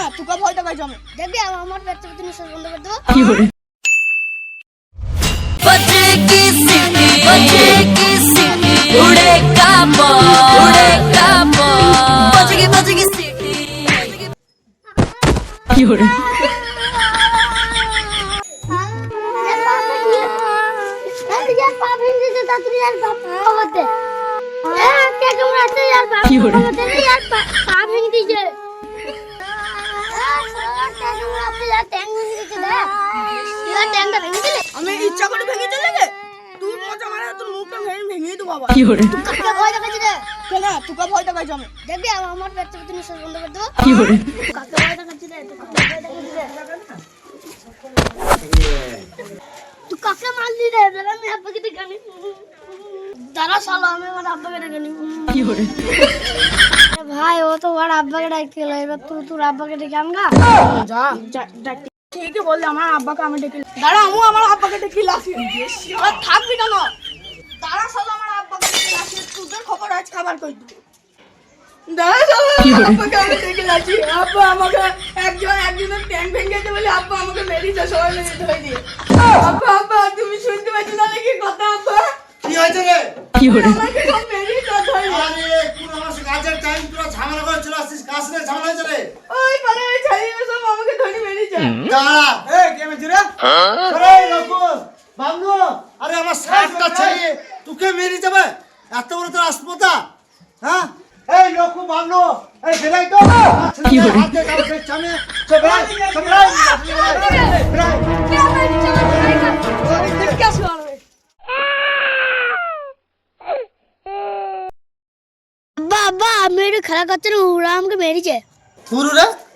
না তোকে ভয়টা পাইছো আমি। দেখবি আমার পেট থেকে নিঃশ্বাস বন্ধ করে দেবো। কি করে কি করে কি করে ইচ্ছা করে ভেঙে চলে গে। তুই মজা মারে তোর মুখটা ভেঙে ভেঙে দেবো বাবা না তোকে ভয় দেখাইছি আমি। দেখবি আমার পেট থেকে নিঃশ্বাস বন্ধ করে দেবো। কাকে ভয় দেখাচ্ছি রে তুই কাকে ভয় দেখাচ্ছি রে। তুই কাকে মারলি রে? দাঁড়া আমি আব্বাকে ডেকে আনি। দাঁড়া শালা আমি আমার আব্বাকে ডেকে আনি। এ ভাই ও তো ওর আব্বাকে ডাকছিল। এবার তুই তোর আব্বাকে ডেকে আনগা। যা যা ঠিকই বললি আমার আব্বাকে আমি ডেকে দাঁড়া আমি আমার আব্বাকে ডেকে লাসি আর থাকবি কেন? দাঁড়া সালা আমার আব্বাকে ডেকে লাসি তোদের খবর আজ খাবার কই? লাসি আব্বা আমাকে একজন একজনের ট্যাঙ্ক ভেঙেছে বলে আব্বা আমাকে মেরিয়েছে সবাই মিলে ধরে দিয়ে আব্বা আব্বা তুমি শুনতে পাচ্ছ না নাকি কথা আব্বা? কি হয়েছে রে? আমাকে সব মেরিয়েছে ধরে দিয়ে। আরে পুরো আমার সাথে কাজের টাইম পুরো ঝামেলা করে চলে আসছিস কাজ নিয়ে ঝামেলা হয়েছে রে ওই পারে ওই ছাড়িয়ে সব আমাকে ধরে মেরিয়েছে দাঁড়া এই কে মেরেছে রে? আরে লকুন বাবলু আরে আমার সাতটা ছেলে তোকে মেরে যাবে এত বড় তোর আসপতা হ্যাঁ? এই লকু বাবলু এই বেরাই তো। কি হলো হাত বাবা আমি। খেলা করতে না ওরা আমাকে মেরেছে পুরু রে ওই রু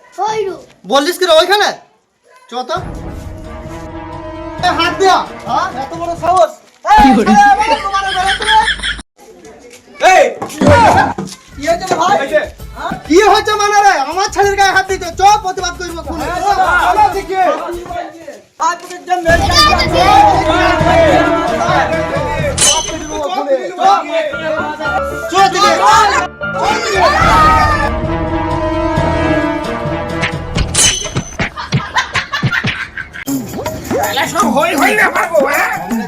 বললিস কি রে ওইখানে? চ তো। হাত দিয়া। হ্যাঁ? এত বড় সাহস। কি হয়েছে ভাই? হ্যাঁ? মানে রে? আমার ছেলের গায়ে হাত দিতে চ প্রতিবাদ করব খুনে চলো দেখি আজ তোকে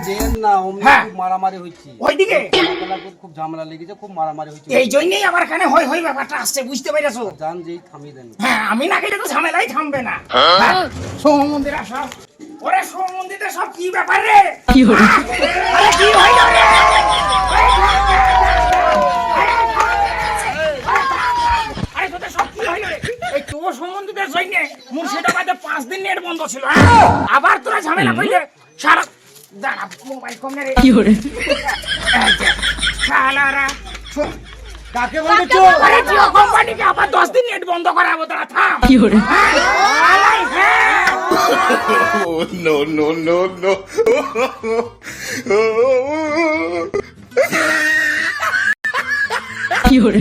যে মেরে চল দিকে না অমনি হ্যাঁ। খুব মারামারি হচ্ছে ওইদিকে? খুব ঝামেলা লেগেছে খুব মারামারি হচ্ছে এই জন্যই আমার এখানে হই হই ব্যাপারটা আসছে বুঝতে পেরেছ? জান যেই থামিয়ে দেন। হ্যাঁ আমি না গেলে তো ঝামেলাই থামবে না। হ্যাঁ, সোম মন্দির আসা। ওরে সোম মন্দিরে সব কি ব্যাপার রে? কি রে আরে তোদের সব কি হইল রে এই তোর সম্বন্ধীদের জন্য মুর্শিদাবাদে পাঁচ দিন নেট বন্ধ ছিল। হ্যাঁ? আবার তোরা ঝামেলা করলে সারা দাঁড়া মোবাইল কম রে। কি হরে শালারা শোন, কাকে বলছো আরে জিও কোম্পানিকে আবার দশ দিন নেট বন্ধ করাবো তারা থাম। কি হরে হ্যাঁ no, no, no, no. কি হরে